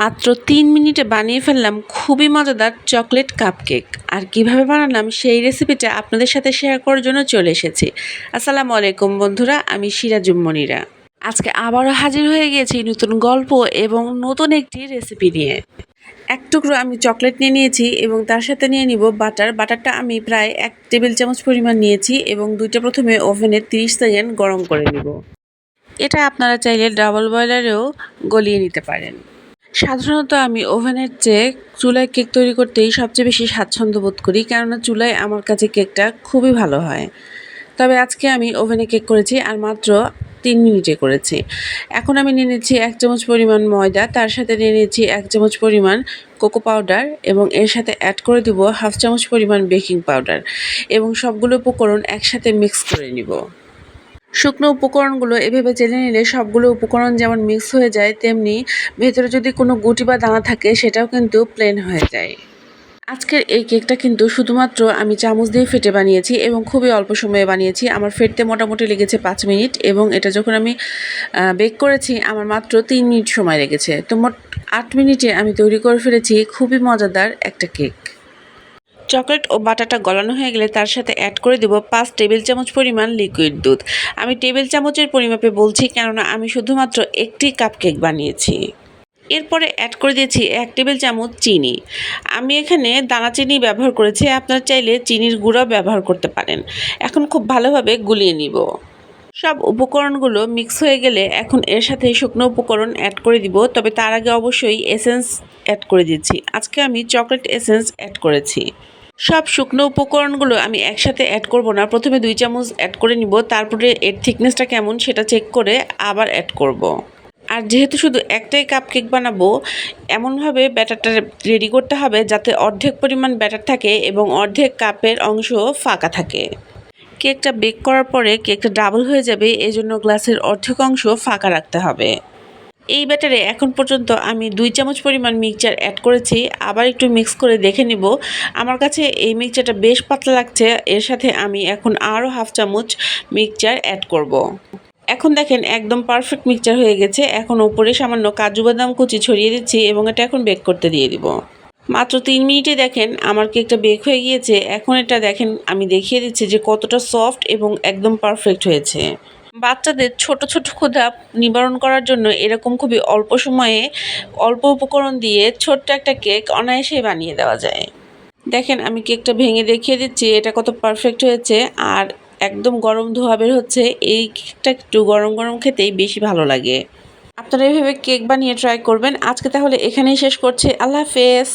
মাত্র তিন মিনিটে বানিয়ে ফেললাম খুবই মজাদার চকলেট কাপকেক। আর কীভাবে বানালাম সেই রেসিপিটা আপনাদের সাথে শেয়ার করার জন্য চলে এসেছি। আসসালামু আলাইকুম বন্ধুরা, আমি সিরাজুম্মনিরা আজকে আবারও হাজির হয়ে গিয়েছি নতুন গল্প এবং নতুন একটি রেসিপি নিয়ে। এক টুকরো আমি চকলেট নিয়ে নিয়েছি এবং তার সাথে নিয়ে নিব বাটার। বাটারটা আমি প্রায় এক টেবিল চামচ পরিমাণ নিয়েছি এবং দুইটা প্রথমে ওভেনে তিরিশ সেকেন্ড গরম করে নিব। এটা আপনারা চাইলে ডাবল বয়লারেও গলিয়ে নিতে পারেন। সাধারণত আমি ওভেনের চেয়ে চুলায় কেক তৈরি করতেই সবচেয়ে বেশি স্বাচ্ছন্দ্য বোধ করি, কেননা চুলায় আমার কাছে কেকটা খুবই ভালো হয়। তবে আজকে আমি ওভেনে কেক করেছি আর মাত্র তিন মিনিটে করেছি। এখন আমি নিয়ে নিচ্ছি এক চামচ পরিমাণ ময়দা, তার সাথে নিয়ে নিচ্ছি এক চামচ পরিমাণ কোকো পাউডার এবং এর সাথে অ্যাড করে দিব হাফ চামচ পরিমাণ বেকিং পাউডার এবং সবগুলো উপকরণ একসাথে মিক্স করে নিব। শুকনো উপকরণগুলো এভাবে চেলে নিলে সবগুলো উপকরণ যেমন মিক্স হয়ে যায়, তেমনি ভেতরে যদি কোনো গুটি বা দানা থাকে, সেটাও কিন্তু প্লেন হয়ে যায়। আজকের এই কেকটা কিন্তু শুধুমাত্র আমি চামচ দিয়ে ফেটে বানিয়েছি এবং খুবই অল্প সময়ে বানিয়েছি। আমার ফেটতে মোটামুটি লেগেছে পাঁচ মিনিট এবং এটা যখন আমি বেক করেছি, আমার মাত্র তিন মিনিট সময় লেগেছে। তো মোট আট মিনিটে আমি তৈরি করে ফেলেছি খুবই মজাদার একটা কেক চকলেট ও বাটাটা গলানো হয়ে গেলে তার সাথে অ্যাড করে দেব পাঁচ টেবিল চামচ পরিমাণ লিকুইড দুধ। আমি টেবিল চামচের পরিমাপে বলছি কেননা আমি শুধুমাত্র একটি কাপ কেক বানিয়েছি। এরপরে অ্যাড করে দিয়েছি এক টেবিল চামচ চিনি। আমি এখানে দানা চিনি ব্যবহার করেছি, আপনারা চাইলে চিনির গুঁড়ো ব্যবহার করতে পারেন। এখন খুব ভালোভাবে গুলিয়ে নিব। সব উপকরণগুলো মিক্স হয়ে গেলে এখন এর সাথে শুকনো উপকরণ অ্যাড করে দিব, তবে তার আগে অবশ্যই এসেন্স অ্যাড করে দিচ্ছি আজকে আমি চকলেট এসেন্স অ্যাড করেছি। সব শুকনো উপকরণগুলো আমি একসাথে অ্যাড করব না। প্রথমে দুই চামচ অ্যাড করে নিব, তারপরে এর থিকনেসটা কেমন সেটা চেক করে আবার অ্যাড করব। আর যেহেতু শুধু একটাই কাপ কেক বানাবো, এমনভাবে ব্যাটারটা রেডি করতে হবে যাতে অর্ধেক পরিমাণ ব্যাটার থাকে এবং অর্ধেক কাপের অংশ ফাঁকা থাকে। কেকটা বেক করার পরে কেকটা ডাবল হয়ে যাবে, এজন্য গ্লাসের অর্ধেক অংশ ফাঁকা রাখতে হবে। এই ব্যাটারে এখন পর্যন্ত আমি দুই চামচ পরিমাণ মিক্সচার অ্যাড করেছি। আবার একটু মিক্স করে দেখে নিব। আমার কাছে এই মিক্সচারটা বেশ পাতলা লাগছে। এর সাথে আমি এখন আরও হাফ চামচ মিক্সচার অ্যাড করব। এখন দেখেন একদম পারফেক্ট মিক্সচার হয়ে গেছে। এখন ওপরে সামান্য কাজু বাদাম কুচি ছড়িয়ে দিচ্ছি এবং এটা এখন বেক করতে দিয়ে দিব। মাত্র তিন মিনিটে দেখেন আমার কেকটা বেক হয়ে গিয়েছে। এখন এটা দেখেন আমি দেখিয়ে দিচ্ছি যে কতটা সফট এবং একদম পারফেক্ট হয়েছে। বাচ্চাদের ছোট ছোট ক্ষুধা নিবারণ করার জন্য এরকম খুবই অল্প সময়ে অল্প উপকরণ দিয়ে ছোট্ট একটা কেক অনায়াসেই বানিয়ে দেওয়া যায়। দেখেন, আমি কেকটা ভেঙে দেখিয়ে দিচ্ছি, এটা কত পারফেক্ট হয়েছে। আর একদম গরম ধোয়া বের হচ্ছে, এই কেকটা একটু গরম গরম খেতেই বেশি ভালো লাগে। আপনারা এইভাবে কেক বানিয়ে ট্রাই করবেন। আজকে তাহলে এখানেই শেষ করছি। আল্লাহ হাফেজ।